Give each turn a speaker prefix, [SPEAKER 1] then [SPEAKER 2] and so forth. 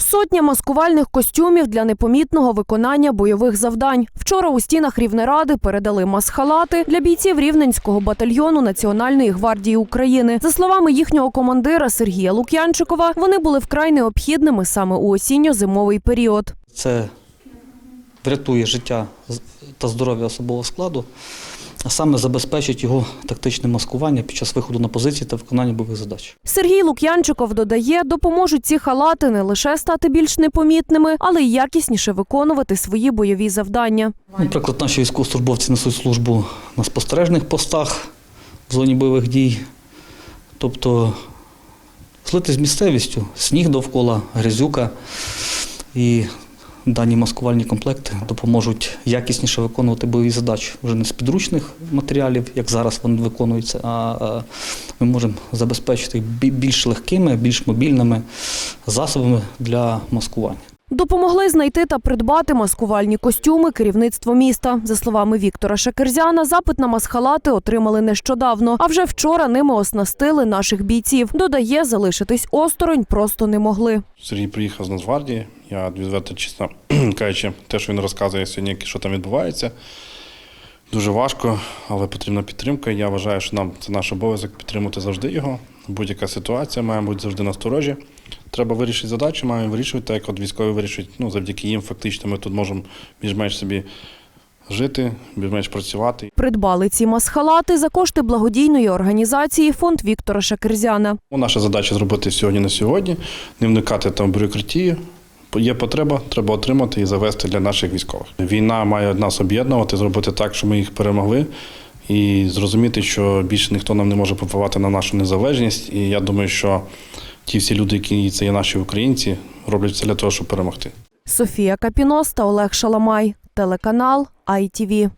[SPEAKER 1] Сотня маскувальних костюмів для непомітного виконання бойових завдань. Вчора у стінах Рівнеради передали масхалати для бійців Рівненського батальйону Національної гвардії України. За словами їхнього командира Сергія Лук'янчикова, вони були вкрай необхідними саме у осінньо-зимовий період.
[SPEAKER 2] Це врятує життя та здоров'я особового складу, а саме забезпечить його тактичне маскування під час виходу на позиції та виконання бойових задач.
[SPEAKER 1] Сергій Лук'янчиков додає, допоможуть ці халати не лише стати більш непомітними, але й якісніше виконувати свої бойові завдання.
[SPEAKER 2] Наприклад, наші військовослужбовці несуть службу на спостережних постах в зоні бойових дій, тобто злити з місцевістю, сніг довкола, грязюка. І дані маскувальні комплекти допоможуть якісніше виконувати бойові задачі вже не з підручних матеріалів, як зараз вони виконуються, а ми можемо забезпечити більш легкими, більш мобільними засобами для маскування.
[SPEAKER 1] Допомогли знайти та придбати маскувальні костюми керівництво міста. За словами Віктора Шакерзяна, запит на масхалати отримали нещодавно, а вже вчора ними оснастили наших бійців. Додає, залишитись осторонь просто не могли.
[SPEAKER 3] Сергій приїхав з Нацгвардії. Я відверто чесно кажучи, те, що він розказує сьогодні, що там відбувається. Дуже важко, але потрібна підтримка. Я вважаю, що нам це наш обов'язок підтримати завжди його. Будь-яка ситуація має бути завжди насторожі. Треба вирішити задачу, маємо вирішувати, так як от військові вирішують. Ну, завдяки їм фактично ми тут можемо більш-менш собі жити, більш-менш працювати.
[SPEAKER 1] Придбали ці масхалати за кошти благодійної організації фонд Віктора Шакерзяна.
[SPEAKER 3] Ну, Наша задача зробити сьогодні на сьогодні, не вникати там в бюрократію. Є потреба, треба отримати і завести для наших військових. Війна має нас об'єднувати, зробити так, щоб ми їх перемогли, і зрозуміти, що більше ніхто нам не може попливати на нашу незалежність. І я думаю, що ті всі люди, які це є наші українці, роблять все для того, щоб перемогти.
[SPEAKER 1] Софія Капіноста, Олег Шаламай. Телеканал ITV.